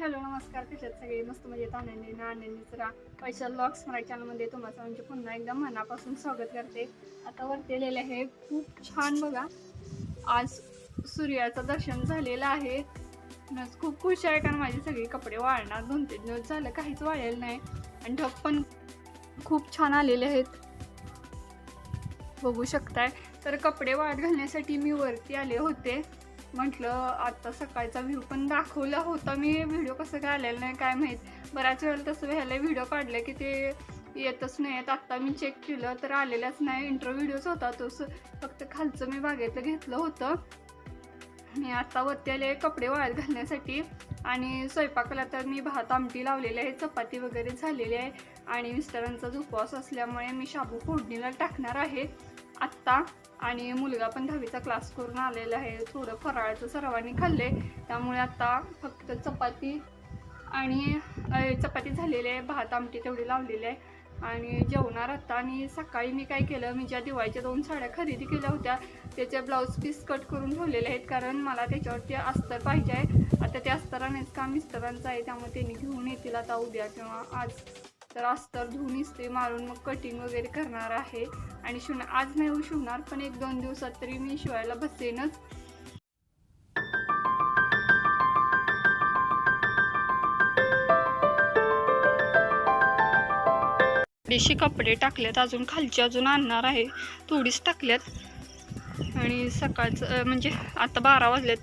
Hello नमस्कार. कशात सगळे? मस्त म्हणजे आनंदी आनंदीच राहा पैशा लॉक्स मराठी चॅनलमध्ये तुम्हाला म्हणजे पुन्हा एकदा मनापासून स्वागत करते. आता वरती आलेले आहे. खूप छान बघा. आज सूर्याचं दर्शन झालेलं आहे. खूप खुश आहे कारण माझे सगळे कपडे वाळणार. दोन तीन दिवस झालं काहीच वाळलेलं नाही. आणि ढग पण खूप छान आलेले आहेत. बघू शकताय. तर कपडे वाळत घालण्यासाठी मी वरती आले होते. म्हटलं आत्ता सकाळचा व्ह्यू पण दाखवला होता मी. व्हिडिओ कसं काय आलेला नाही काय माहीत. बऱ्याच वेळेला तसं व्हायला व्हिडिओ काढले की ते येतच नाही. आहेत आत्ता मी चेक केलं तर आलेलाच नाही. इंट्रो व्हिडिओच होता तोच. फक्त खालचं मी बागेतलं घेतलं होतं. मी आत्ता वरती आले कपडे वाळत घालण्यासाठी. आणि स्वयंपाकाला तर मी भात आमटी लावलेली आहे. चपाती वगैरे झालेली आहे. आणि मिस्टरांचा जो उपवास असल्यामुळे मी शाबू फोडणीला टाकणार आहे. आत्ता आणि मुलगा पण दहावीचा क्लास करून आलेला आहे. थोडं फराळाचं सर्वांनी खाल्ले. त्यामुळे आता फक्त चपाती आणि चपाती झालेली आहे. भात आमटी तेवढी लावलेली आहे. आणि जेवणार आता आणि सकाळी मी काय केलं मी ज्या दिवाळीच्या दोन साड्या खरेदी केल्या होत्या त्याचे ब्लाऊज पीस कट करून ठेवलेले आहेत. कारण मला त्याच्यावरती अस्तर पाहिजे आहे. आता ते अस्तर का काम आहे. त्यामुळे त्यांनी घेऊन येतील आता उद्या किंवा आज. तर अस्तर धुवून इस्त्री मारून मग कटिंग वगैरे करणार आहे. आणि शिवण आज नाही होऊ शिवणार पण एक दोन दिवसात तरी मी शिवायला बसेनच. थोडीशी कपडे टाकलेत अजून खालची अजून आणणार आहे. थोडीच टाकल्यात. आणि सकाळचं म्हणजे आता बारा वाजलेत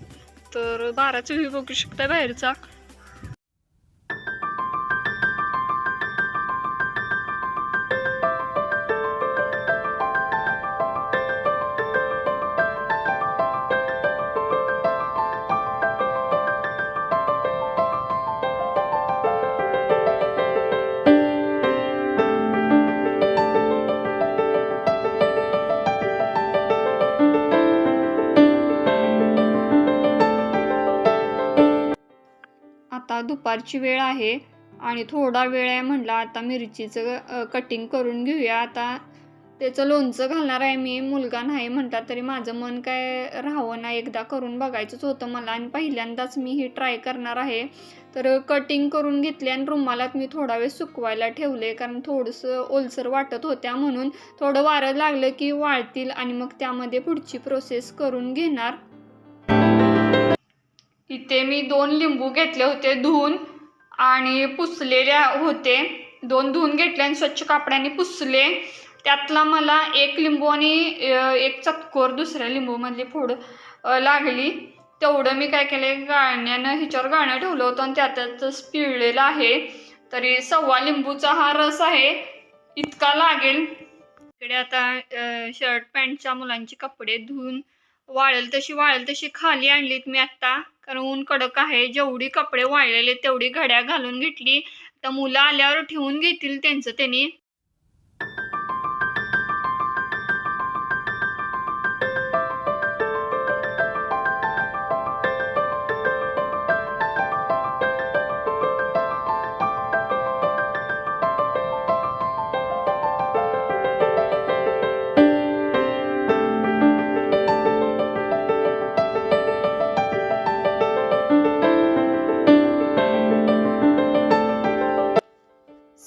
तर बाराचं व्ह्यू बघू शकता बाहेरचा. आता दुपारची वेळ आहे आणि थोडा वेळ आहे म्हटलं आता मिरचीचं कटिंग करून घेऊया. आता त्याचं लोणचं घालणार आहे मी मुलगा नाही म्हणतात तरी माझं मन काय राहावं ना एकदा करून बघायचंच होतं मला. आणि पहिल्यांदाच मी ही ट्राय करणार आहे. तर कटिंग करून घेतली आणि रुमालात मी थोडा वेळ सुकवायला ठेवले कारण थोडंसं ओलसर वाटत होत्या म्हणून थोडं वारं लागलं की वाळतील आणि मग त्यामध्ये पुढची प्रोसेस करून घेणार. इथे मी दोन लिंबू घेतले होते धुवून आणि पुसलेल्या होते. दोन धुवून घेतले आणि स्वच्छ कापड्याने पुसले. त्यातला मला एक लिंबू आणि एक चतकोर दुसऱ्या लिंबूमधली फोड लागली. तेवढं मी काय केलं गाळण्यानं हिच्यावर गाळणं ठेवलं होतं आणि त्यातच पिळलेलं आहे. तरी सव्वा लिंबूचा हा रस आहे. इतका लागेल. इकडे आता शर्ट पॅन्टच्या मुलांची कपडे धुवून वाळेल तशी वाळेल तशी खाली आणलीत मी आत्ता कारण ऊन कडक आहे. जेवढी कपडे वाळलेले तेवढी घड्या घालून घेतली. तर मुलं आल्यावर ठेवून घेतील त्यांचं त्यांनी.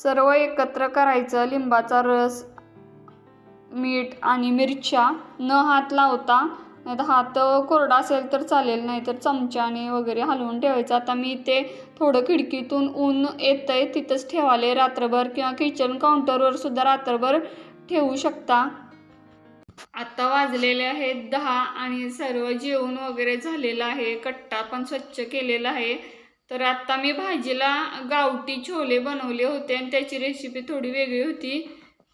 सर्व एकत्र करायचं. लिंबाचा रस मीठ आणि मिरच्या न हात लावता. नाही तर हात कोरडा असेल तर चालेल नाही तर चमच्याने वगैरे हलवून ठेवायचं. आता मी ते थोडं खिडकीतून ऊन येतं आहे तिथंच ठेवाले रात्रभर किंवा किचन काउंटरवर सुद्धा रात्रभर ठेवू शकता. आता वाजलेले आहेत दहा आणि सर्व जेवण वगैरे झालेलं आहे. कट्टा पण स्वच्छ केलेला आहे. तर आत्ता मी भाजीला गावठी छोले बनवले होते आणि त्याची रेसिपी थोडी वेगळी होती.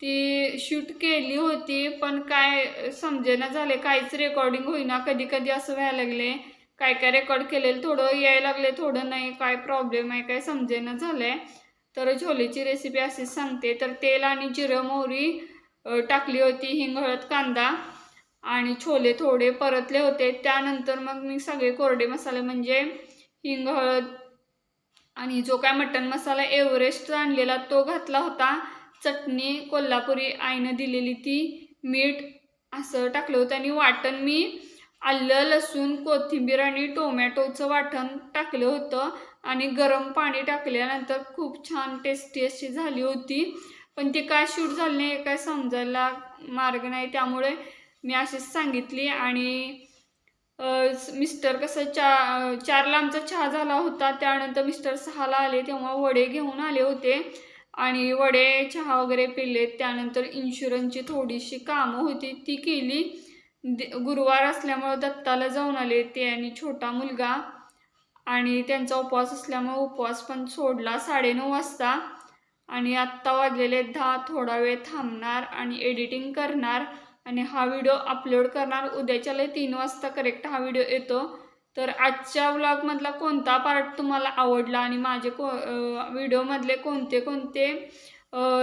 ती शूट केली होती पण काय समजेना झाले काहीच रेकॉर्डिंग होईना. कधी कधी असं व्हायला लागले काय काय रेकॉर्ड केलेलं थोडं यायला लागले थोडं नाही काय प्रॉब्लेम आहे काय समजेना झालंय तर छोलेची रेसिपी अशीच सांगते. तर तेल आणि जिरं मोहरी टाकली होती हिंग हळद कांदा आणि छोले थोडे परतले होते. त्यानंतर मग मी सगळे कोरडे मसाले म्हणजे हिंग हळद आणि जो काय मटन मसाला एव्हरेस्ट आणलेला तो घातला होता. चटणी कोल्हापुरी आईनं दिलेली ती मीठ असं टाकलं होतं आणि वाटण मी आलं लसूण कोथिंबीर आणि टोमॅटोचं वाटण टाकलं होतं. आणि गरम पाणी टाकल्यानंतर खूप छान टेस्टी अशी झाली होती. पण ती काय शूट झाली नाही काय समजायला मार्ग नाही. त्यामुळे मी अशीच सांगितली आणि मिस्टर कसं चा चारला आमचा चहा झाला होता. त्यानंतर मिस्टर सहाला आले तेव्हा वडे घेऊन आले होते. आणि वडे चहा वगैरे पिले त्यानंतर इन्शुरन्सची थोडीशी कामं होती. ती केली. गुरुवार असल्यामुळं दत्ताला जाऊन आले. ते आणि छोटा मुलगा. आणि त्यांचा उपवास असल्यामुळे उपवास पण सोडला साडेनऊ वाजता. आणि आत्ता वाजलेले दहा. थोडा वेळ थांबणार आणि एडिटिंग करणार. आणि हा व्हिडिओ अपलोड करणार उद्याच्याला तीन वाजता करेक्ट हा व्हिडिओ येतो. तर आजच्या व्लॉगमधला कोणता पार्ट तुम्हाला आवडला आणि माझे को व्हिडिओमधले कोणते कोणते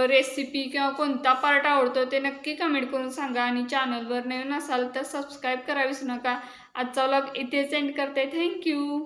रेसिपी किंवा कोणता पार्ट आवडतो ते नक्की कमेंट करून सांगा आणि चॅनलवर नवीन असाल तर सबस्क्राईब करा विसरू नका. आजचा व्लॉग इथेच एंड करते. थँक्यू